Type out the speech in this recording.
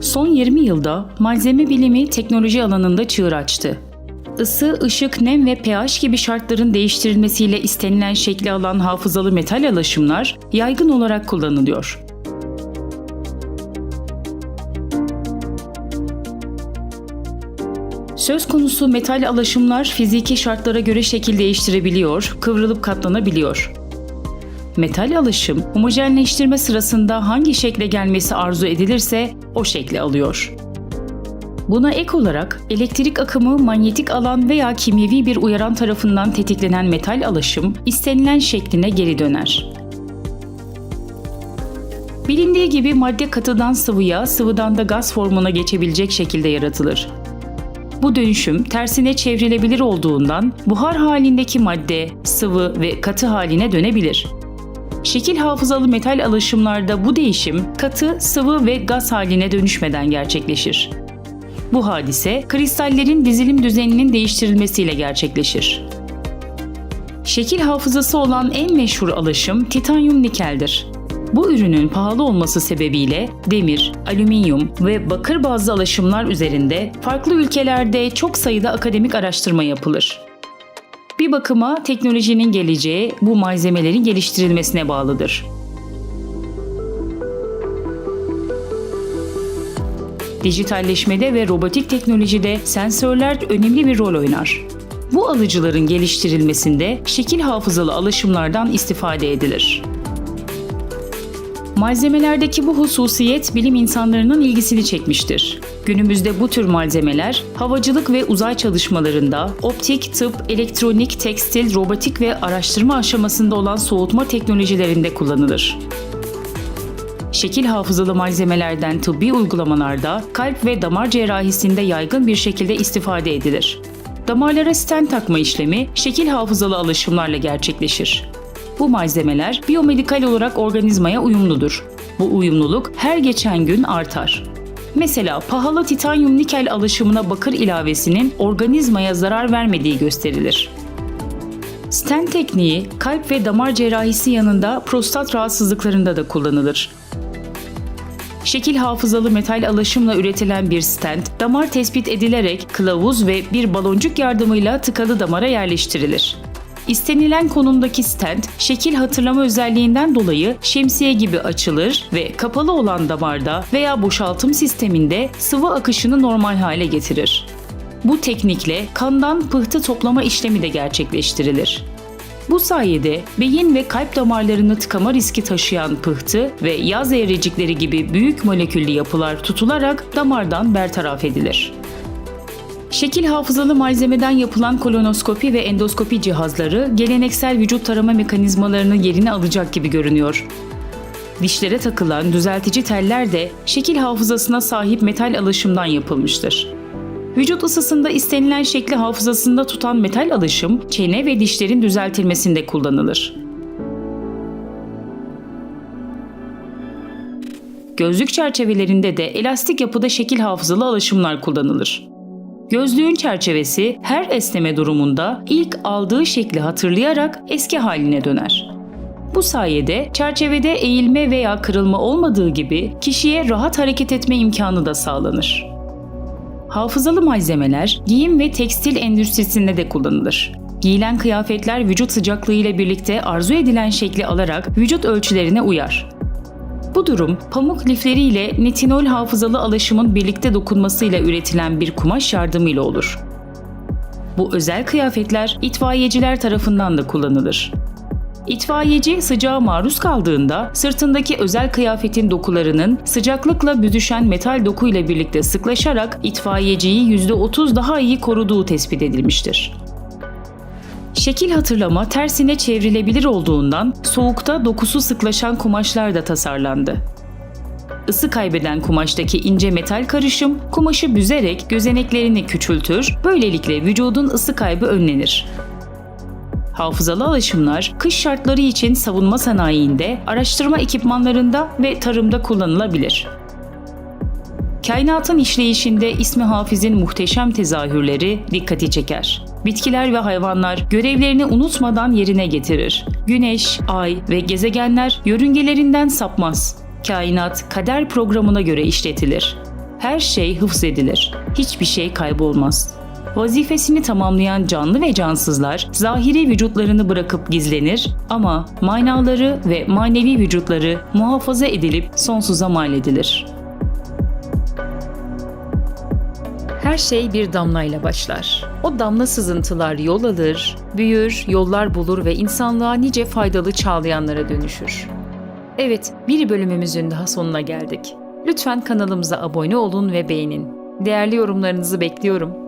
Son 20 yılda malzeme bilimi teknoloji alanında çığır açtı. Isı, ışık, nem ve pH gibi şartların değiştirilmesiyle istenilen şekli alan hafızalı metal alaşımlar yaygın olarak kullanılıyor. Söz konusu metal alaşımlar fiziki şartlara göre şekil değiştirebiliyor, kıvrılıp katlanabiliyor. Metal alaşım, homojenleştirme sırasında hangi şekle gelmesi arzu edilirse o şekli alıyor. Buna ek olarak elektrik akımı, manyetik alan veya kimyevi bir uyaran tarafından tetiklenen metal alaşım istenilen şekline geri döner. Bilindiği gibi madde katıdan sıvıya, sıvıdan da gaz formuna geçebilecek şekilde yaratılır. Bu dönüşüm tersine çevrilebilir olduğundan buhar halindeki madde, sıvı ve katı haline dönebilir. Şekil hafızalı metal alaşımlarda bu değişim katı, sıvı ve gaz haline dönüşmeden gerçekleşir. Bu hadise kristallerin dizilim düzeninin değiştirilmesiyle gerçekleşir. Şekil hafızası olan en meşhur alaşım titanyum nikeldir. Bu ürünün pahalı olması sebebiyle demir, alüminyum ve bakır bazlı alaşımlar üzerinde farklı ülkelerde çok sayıda akademik araştırma yapılır. Bir bakıma teknolojinin geleceği bu malzemelerin geliştirilmesine bağlıdır. Dijitalleşmede ve robotik teknolojide sensörler önemli bir rol oynar. Bu alıcıların geliştirilmesinde şekil hafızalı alaşımlardan istifade edilir. Malzemelerdeki bu hususiyet bilim insanlarının ilgisini çekmiştir. Günümüzde bu tür malzemeler havacılık ve uzay çalışmalarında, optik, tıp, elektronik, tekstil, robotik ve araştırma aşamasında olan soğutma teknolojilerinde kullanılır. Şekil hafızalı malzemelerden tıbbi uygulamalarda, kalp ve damar cerrahisinde yaygın bir şekilde istifade edilir. Damarlara stent takma işlemi şekil hafızalı alaşımlarla gerçekleşir. Bu malzemeler biyomedikal olarak organizmaya uyumludur. Bu uyumluluk her geçen gün artar. Mesela pahalı titanyum nikel alaşımına bakır ilavesinin organizmaya zarar vermediği gösterilir. Stent tekniği kalp ve damar cerrahisi yanında prostat rahatsızlıklarında da kullanılır. Şekil hafızalı metal alaşımla üretilen bir stent, damar tespit edilerek kılavuz ve bir baloncuk yardımıyla tıkalı damara yerleştirilir. İstenilen konumdaki stent, şekil hatırlama özelliğinden dolayı şemsiye gibi açılır ve kapalı olan damarda veya boşaltım sisteminde sıvı akışını normal hale getirir. Bu teknikle kandan pıhtı toplama işlemi de gerçekleştirilir. Bu sayede beyin ve kalp damarlarını tıkama riski taşıyan pıhtı ve yaz eğricikleri gibi büyük moleküllü yapılar tutularak damardan bertaraf edilir. Şekil hafızalı malzemeden yapılan kolonoskopi ve endoskopi cihazları geleneksel vücut tarama mekanizmalarının yerini alacak gibi görünüyor. Dişlere takılan düzeltici teller de şekil hafızasına sahip metal alaşımdan yapılmıştır. Vücut ısısında istenilen şekli hafızasında tutan metal alaşım, çene ve dişlerin düzeltilmesinde kullanılır. Gözlük çerçevelerinde de elastik yapıda şekil hafızalı alaşımlar kullanılır. Gözlüğün çerçevesi her esneme durumunda ilk aldığı şekli hatırlayarak eski haline döner. Bu sayede çerçevede eğilme veya kırılma olmadığı gibi kişiye rahat hareket etme imkanı da sağlanır. Hafızalı malzemeler giyim ve tekstil endüstrisinde de kullanılır. Giyilen kıyafetler vücut sıcaklığı ile birlikte arzu edilen şekli alarak vücut ölçülerine uyar. Bu durum pamuk lifleriyle netinol hafızalı alaşımın birlikte dokunmasıyla üretilen bir kumaş yardımıyla olur. Bu özel kıyafetler itfaiyeciler tarafından da kullanılır. İtfaiyeci sıcağa maruz kaldığında sırtındaki özel kıyafetin dokularının sıcaklıkla büzüşen metal dokuyla birlikte sıklaşarak itfaiyeciyi %30 daha iyi koruduğu tespit edilmiştir. Şekil hatırlama tersine çevrilebilir olduğundan soğukta dokusu sıklaşan kumaşlar da tasarlandı. Isı kaybeden kumaştaki ince metal karışım kumaşı büzerek gözeneklerini küçültür, böylelikle vücudun ısı kaybı önlenir. Hafızalı alaşımlar kış şartları için savunma sanayiinde, araştırma ekipmanlarında ve tarımda kullanılabilir. Kainatın işleyişinde ismi Hafiz'in muhteşem tezahürleri dikkati çeker. Bitkiler ve hayvanlar görevlerini unutmadan yerine getirir. Güneş, ay ve gezegenler yörüngelerinden sapmaz. Kainat kader programına göre işletilir. Her şey hıfzedilir. Hiçbir şey kaybolmaz. Vazifesini tamamlayan canlı ve cansızlar zahiri vücutlarını bırakıp gizlenir ama manaları ve manevi vücutları muhafaza edilip sonsuza mal edilir. Her şey bir damlayla başlar. O damla sızıntılar yol alır, büyür, yollar bulur ve insanlığa nice faydalı çağlayanlara dönüşür. Evet, bir bölümümüzün daha sonuna geldik. Lütfen kanalımıza abone olun ve beğenin. Değerli yorumlarınızı bekliyorum.